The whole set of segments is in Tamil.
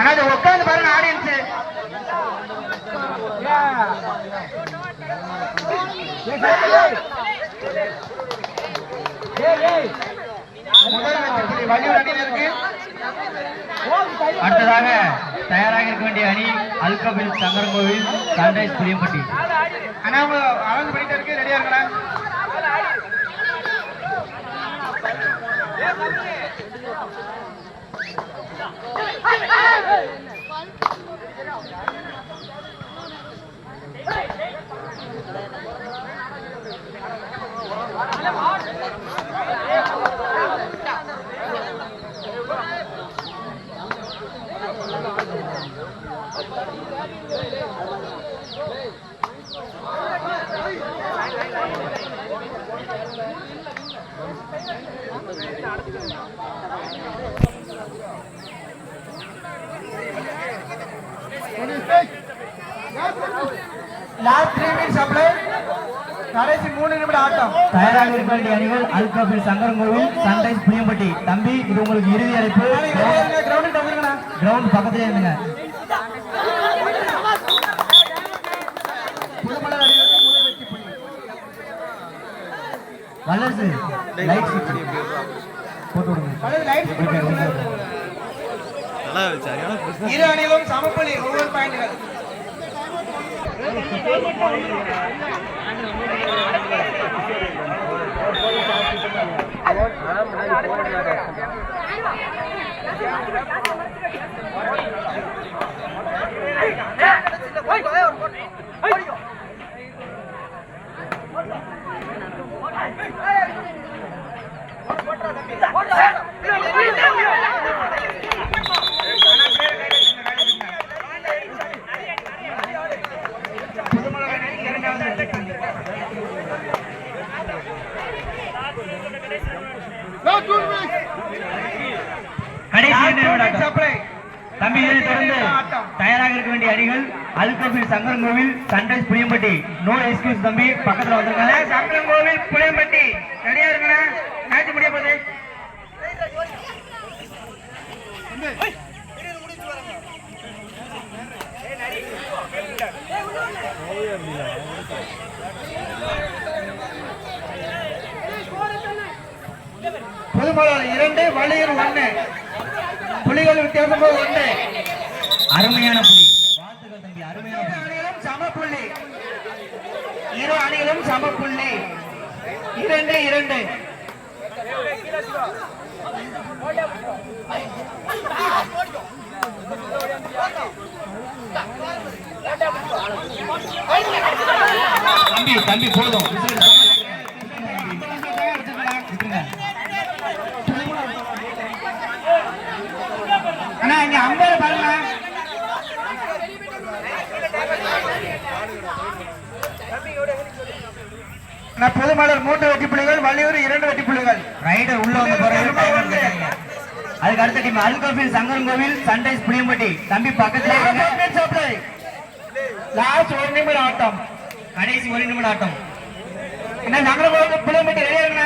ஆனா அதை உட்காந்து பாருங்க ஆடியன்ஸ் முதல் அடுத்ததாக தயாராக இருக்க வேண்டிய அணி அல்கபில் சங்கரங்கோவில் சன்ரைஸ் புளியம்பட்டி. ஆனா அவங்க அளந்து பண்ணிட்டு இருக்கு. ரெடியா இருக்கலாம் அடுத்து லாஸ்ட் த்ரீ அப்ளை கடைசி மூணு ஆட்டம். தயாராக இருக்க வேண்டிய அணிகள் அல்கபில் சங்கரங்கோவில் சன்ரைஸ் புளியம்பட்டி. தம்பி இது உங்களுக்கு இறுதி அழைப்பு. கிரவுண்ட் பக்கத்துல இருந்துங்க. வல்லரசு லைட் சுவிட்ச் போட்டு விடுங்க. வலது லைட் இரு அணியிலும் சமப்புள்ளி ஒவ்வொரு பாயிண்ட்கள் போட்டா தம்பி புதுமலர் அணி இரண்டாவது வெற்றி புள்ளி கடைசி இரண்டு நிமிடம் சப்ளை தம்பி தொடர்ந்து தயாராக இருக்க வேண்டிய அணிகள் Alkabil Sankarankovil Sunrise Puliyampatti. No excuse தம்பி பக்கத்துல வந்துருங்க சங்கரம் கோவில் புளியம்பட்டி. ரெடியா இருக்கண்ணா மேட்ச் முடிய போகுது. புதுமலர் இரண்டு வள்ளியூர் ஒண்ணு புலிகள் வித்தியாசம் ஒன்று அருமையான புலி வாழ்த்துக்கள் தம்பி அருமையான இரு புலி அணிகளும் சம புள்ளி இரு அணிகளும் சம புள்ளி இரண்டு இரண்டு தம்பி தம்பி போதும் அண்ணா புதுமலர் மூன்று வெற்றி புள்ளிகள் வள்ளியூர் இரண்டு வெற்றி புள்ளிகள். ரைடர் உள்ள வந்து கேட்டாங்க அதுக்கு அடுத்த டீம் அல்கபில் சங்கரங்கோவில் சன்ரைஸ் புளியம்பட்டி. தம்பி பக்கத்துல. லாஸ்ட் ஒரு நிமிடம் ஆட்டம் கடைசி ஒரு நிமிடம் ஆட்டம். என்ன நகரம் புளியம்பட்டி ரெடியா இருங்க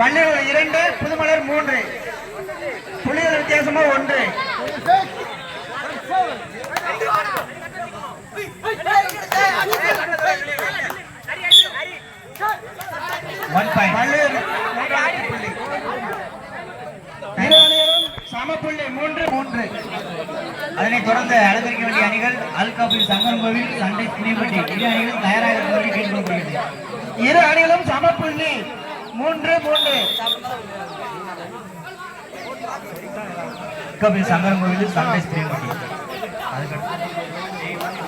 வள்ளியூர் இரண்டு புதுமலர் மூன்று. புலிகள் வித்தியாசமா ஒன்று. மூன்று மூன்று. அதனைத் தொடர்ந்து அலங்கரிக்க வேண்டிய அணிகள் அல்காபில் சங்கரங்கோவில் சண்டை துணிப்பட்டி இரு அணிகள் தயாராக இருப்பதை இரு அணிகளும் சமப்புள்ளி மூன்று மூன்று. அல்காபில் சங்கரங்கோவில் சண்டை துணிப்பட்டி அதுக்கடுத்து